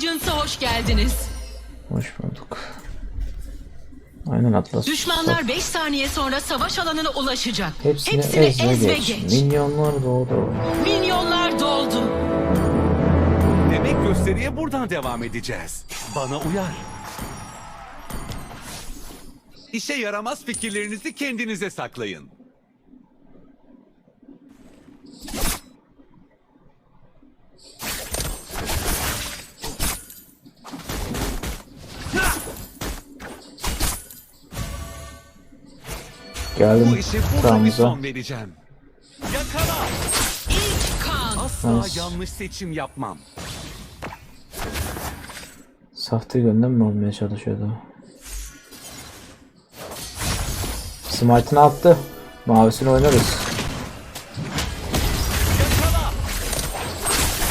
Legends'a hoş geldiniz. Hoş bulduk. Aynen Atlas. Düşmanlar 5 saniye sonra savaş alanına ulaşacak. Hepsini, Hepsini ez, ve ez ve geç. geç. Minyonlar doğdu. Minyonlar doldu. Demek gösteriye buradan devam edeceğiz. Bana uyar. İşe yaramaz fikirlerinizi kendinize saklayın. Bu Geldim işe burada bir sağımıza. son vereceğim. Yakala! İlk kan. Asla Nice. yanlış seçim yapmam. Sahte yönden mi olmaya çalışıyordu? Smite'ını attı. Mavisini oynarız.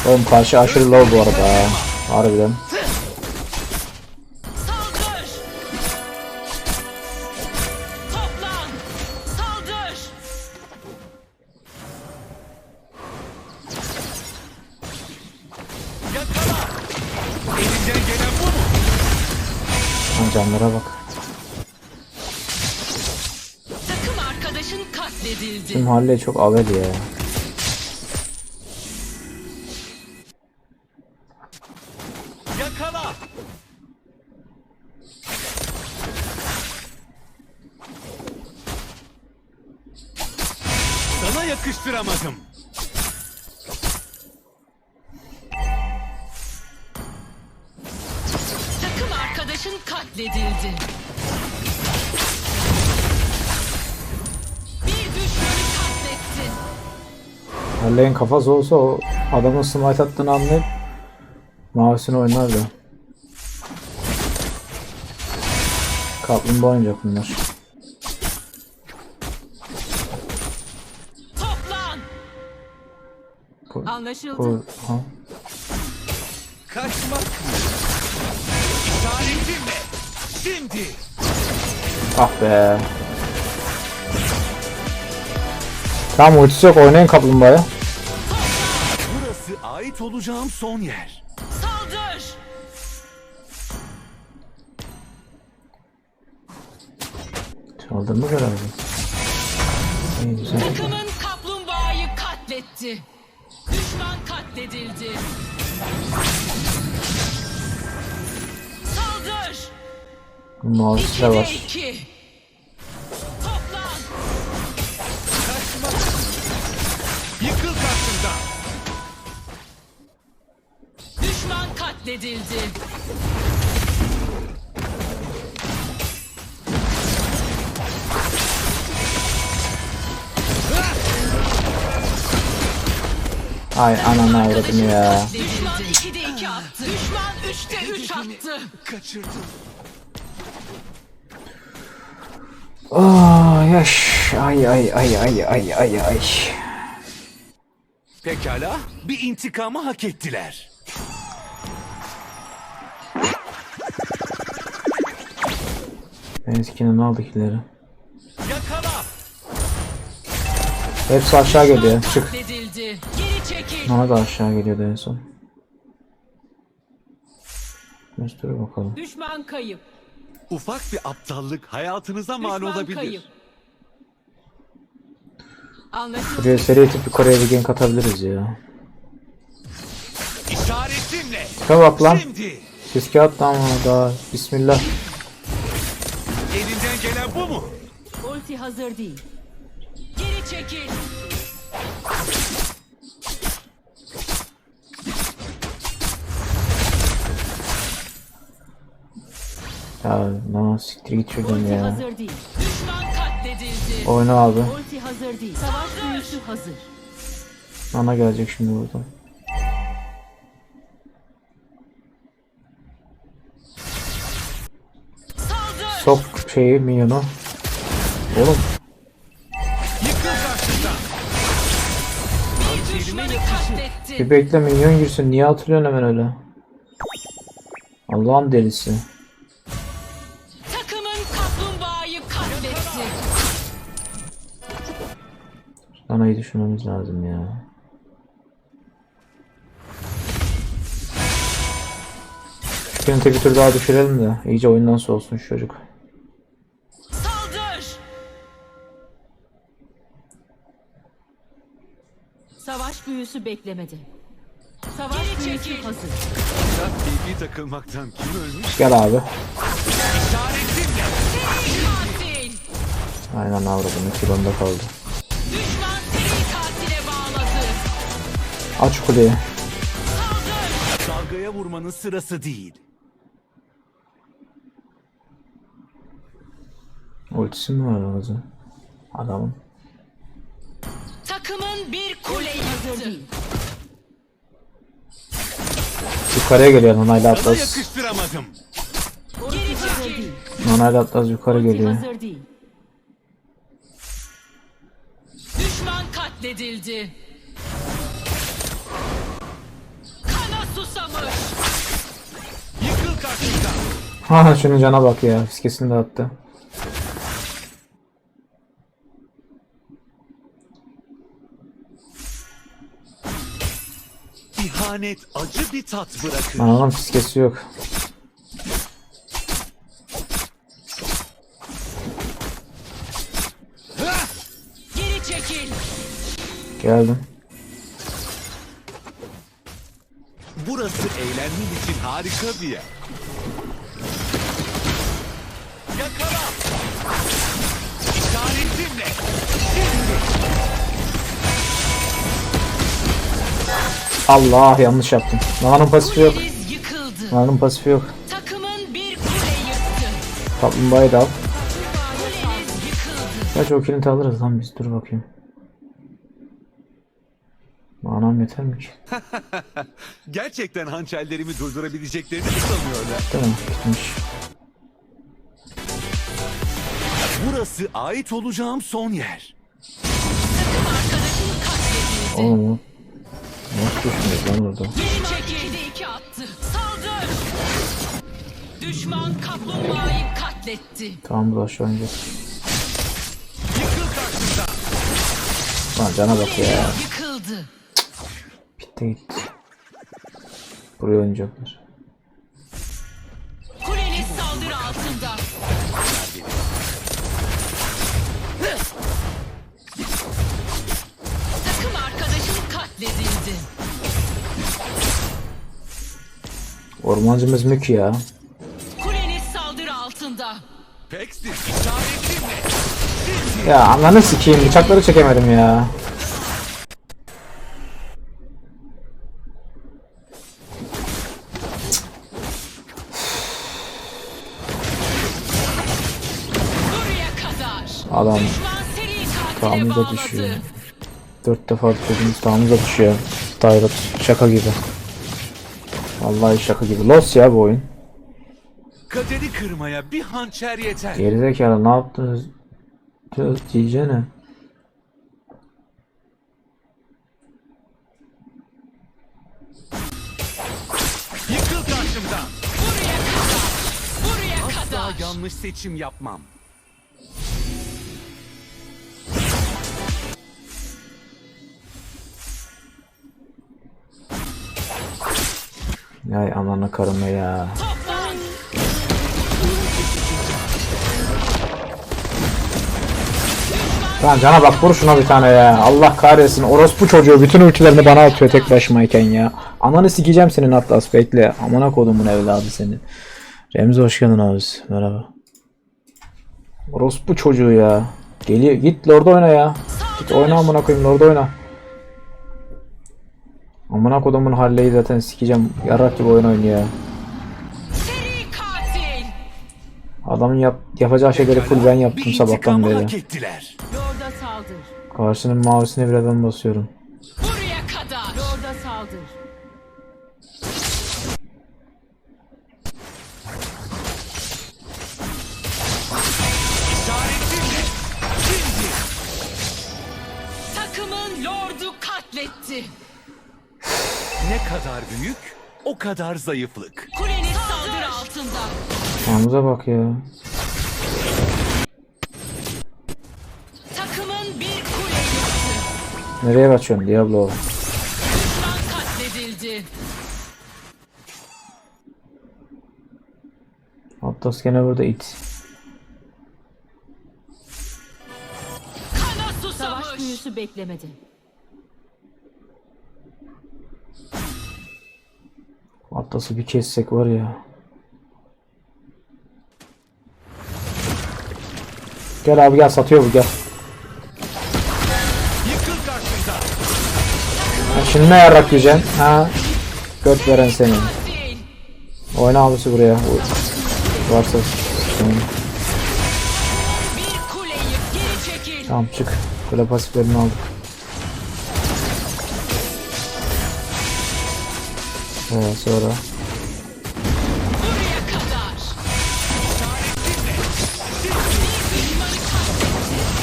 Oğlum karşı aşırı low bu arada ha. Harbiden. Katledildi. Tüm halle çok avel ya. Halle'nin kafası olsa o adamın smite attığını anlayıp mavisini oynardı. Kaplumbağa oynayacak bunlar. Anlaşıldı. ha. Kaçmak mı? İşaretimle. Şimdi. Ah be. Tamam ultisi yok oynayın kaplumbağaya. Burası ait olacağım son yer. Saldır. Çaldırmış herhalde. İyi güzel. Takımın kaplumbağayı katletti. Düşman katledildi. Saldır. Mavisi de 2'de var. 2. Yıkıl karşımda. Düşman katledildi. Ay ananı avradım ya. Düşman 2'de 2 attı. Düşman 3'te 3 attı. Kaçırdım. Oh yaş. Ay ay ay ay ay ay ay. Pekala, bir intikamı hak ettiler. Eskinin ne aldık ileri. Yakala! Hepsi aşağı geliyor. Çık. Geri çekil. Da aşağı geliyordu en son. Dur bakalım. Düşman kayıp. Ufak bir aptallık hayatınıza mal Düşman olabilir. kayıp. Anlaşıldı. Buraya seri tip Kore'ye bir gank atabiliriz ya. İşaretimle. Tipe bak lan. Şimdi. Riske attı ama daha. Bismillah. Elinden gelen bu mu? Ulti hazır değil. Geri çekil. Ya lan siktir git şuradan Ulti ya. hazır değil. Düşman katledildi. Oyna abi. Ulti hazır değil. Savaş büyüsü hazır. Ana gelecek şimdi. Saldır. Sok şeyi minyonu. Oğlum. Bir bekle minyon girsin. Niye atılıyorsun hemen öyle? Allah'ın delisi. Anayı düşünmemiz lazım ya. Clint'e bir tur daha düşürelim de iyice oyundan soğusun şu çocuk. Saldır. Savaş büyüsü beklemedi. Savaş Geri büyüsü çekil. hazır. TV takılmaktan kim ölmüş? Gel abi. Aynen avradım. İki bunda kaldı. Düşman. Aç kuleyi. Dalgaya vurmanın sırası değil. Ultisi mi var orada? Adamın. Takımın bir kule Hazır yıktı. Yukarıya geliyor Nanayla Atlas. yakıştıramadım. Geri Hazır çekil. değil. Nanayla Atlas yukarı geliyor. hazır değil. Düşman katledildi. Ha şunun cana bak ya. Fiskesini de attı. İhanet acı bir tat bırakır. Lan onun fiskesi yok. Geri çekil. Geldim. Burası eğlenmen için harika bir yer. Allah yanlış yaptım. Nana'nın pasifi yok. Nana'nın pasifi yok. Takımın bir kule yıktı. Kaplumbağayı da al. Kaç o kiliti alırız lan biz dur bakayım. Manam yeter mi ki? Gerçekten hançerlerimi durdurabileceklerini mi sanıyorlar? Tamam gitmiş. Burası ait olacağım son yer. Takım arkadaşını katledildi. Oğlum düşmüyor lan orada? Geri çekildi iki attı. Saldır. Düşman kaplumbağayı katletti. Tamam bu aşağı inecek. Lan cana bak ya. Yıkıldı. Bitti gitti. Buraya oynayacaklar. Kuleniz saldırı altında. Takım arkadaşın katledildi. Ormancımız mük ya. Kuleniz saldırı altında. Peksin işaretimle. Ya ananı sikeyim bıçakları çekemedim ya. Buraya kadar. Adam bağladı. düşüyor. Dört defa tamamı da düşüyor. Tyrant şaka gibi. Vallahi şaka gibi. Lost ya bu oyun. Kaderi kırmaya bir hançer yeter. Gerizekalı ne yaptınız? Diyeceğine. Yıkıl karşımdan. Buraya kadar. Buraya Asla kadar. yanlış seçim yapmam. Ay ananı karımı ya. Lan cana bak vur şuna bir tane ya. Allah kahretsin. Orospu çocuğu bütün ultilerini bana atıyor tek başımayken ya. Ananı sikeceğim senin Atlas bekle. Amına kodumun evladı seni. Remzi hoş geldin abi. Merhaba. Orospu çocuğu ya. Geliyor. Git Lord'a oyna ya. Git oyna amına koyayım Lord'a oyna. Amına kodumun halleyi zaten sikeceğim. Yarak gibi oyun oynuyor ya. Seri katil. Adamın yap, yapacağı şeyleri full ben yaptım bir sabahtan beri. Karşının mavisine bile ben basıyorum. Buraya kadar. Lord'a saldır. Takımın lordu katletti. Ne kadar büyük, o kadar zayıflık. Kuleniz saldırı altında. Hamza bak ya. Takımın bir kule yıktı. Nereye kaçıyorsun Diablo? Düşman katledildi. Atlas gene burada it. Kana Savaş susamış. büyüsü beklemedi. Atlas'ı bir kessek var ya. Gel abi gel satıyor bu gel. Ha, şimdi ne yarrak yiyeceksin? Ha? Göt veren senin. Oyna abisi buraya. Varsa senin. Tamam çık. Kule pasiflerini aldık. Evet sonra.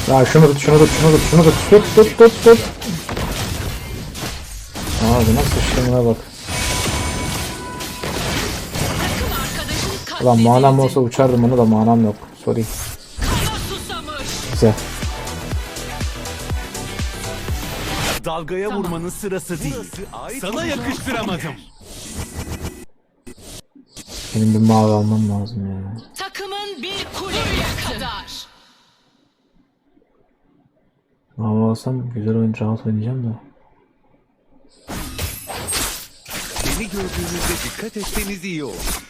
Ya şunu tut, şunu tut, şunu tut, şunu tut, tut, tut, tut, tut. Abi nasıl sıçtığına bak. Ulan manam olsa uçardım onu da manam yok. Sorry. Güzel. Dalgaya vurmanın sırası değil. Sana yakıştıramadım. Benim bir mavi almam lazım ya. Takımın bir kuleye kadar. Mavi alsam güzel oyun rahat oynayacağım da. Beni gördüğünüzde dikkat etseniz iyi olur.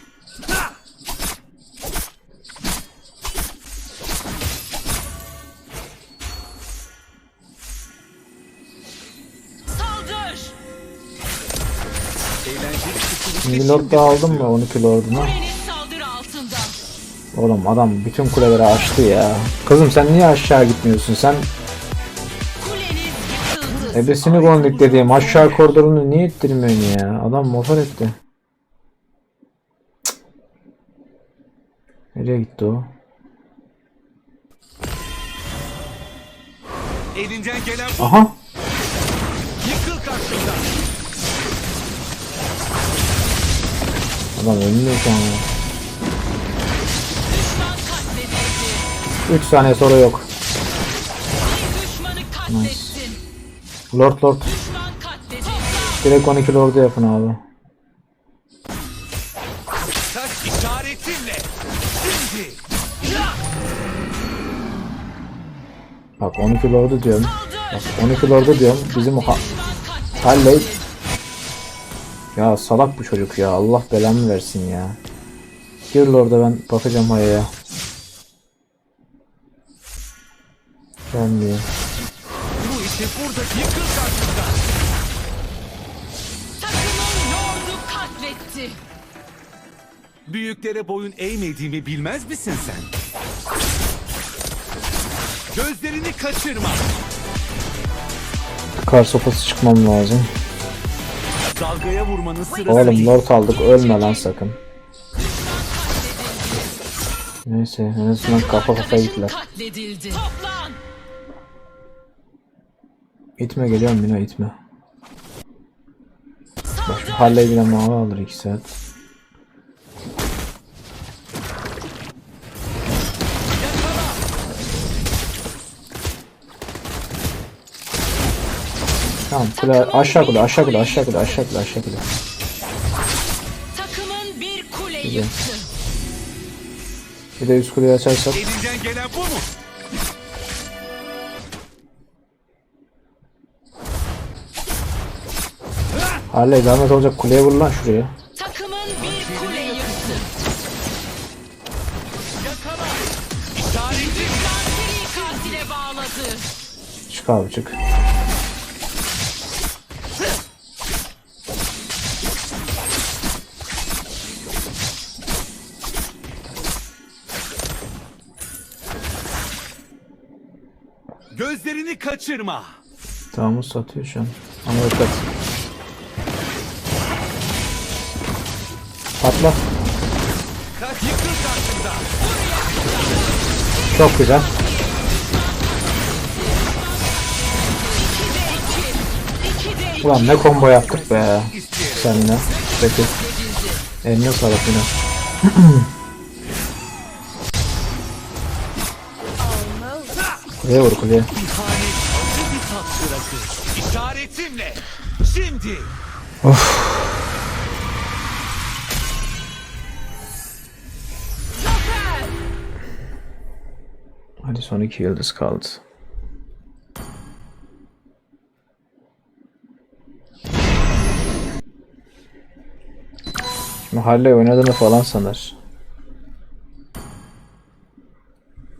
Şimdi lord da aldım mı 12 lordunu? Kuleniz saldırı altında. Oğlum adam bütün kuleleri açtı ya. Kızım sen niye aşağı gitmiyorsun? Sen ebesini gondik dediğim aşağı koridorunu niye ittirmiyorsun ya? Adam motor etti. Cık. Nereye gitti o? elinden gelen. Aha! Yıkıl karşımda. Adam ölmüyor şu an. ya. Düşman katledildi. 3 saniye sonra yok. Katlettin. Lord Lord. Direkt 12 lordu yapın abi. Bak 12 lordu diyorum. Bak Saldır. 12 lordu diyorum. Bizim ha. Halley. Ya salak bu çocuk ya. Allah belamı versin ya. Gir orada ben bakacağım hayaya. Gelmiyor. Bu işi burada yıkıl karşımda. Takımın lordu katletti. Büyüklere boyun eğmediğimi bilmez misin sen? Gözlerini kaçırma. Kar sopası çıkmam lazım. Dalgaya vurmanın sırası Oğlum lord aldık ölme lan sakın. Neyse en azından kafa kafaya gittiler. İtme geliyorum yine itme. Bak şu Saldır. Halley bile mavi alır 2 saat. Tamam kule aşağı kule aşağı kule aşağı kule aşağı kule aşağı kule. Takımın bir kule Güzel. yıktı. Bir de üst kuleyi açarsak Elinden gelen bu mu? Halley zahmet olacak kuleye vur lan şuraya. Takımın bir kule yıktı. Yakala. Katile bağladı. Çık abi çık. Gözlerini kaçırma. Tamam satıyor şu an. Ama dikkat. Patla. Kaç yıkıl karşımda. Çok güzel. Ulan ne combo yaptık be. Seninle. Peki. Eline sağlık yine. Kuleye vur kuleye. İşaretimle. Şimdi. Of. Hadi son iki yıldız kaldı. Şimdi Harley oynadığını falan sanar.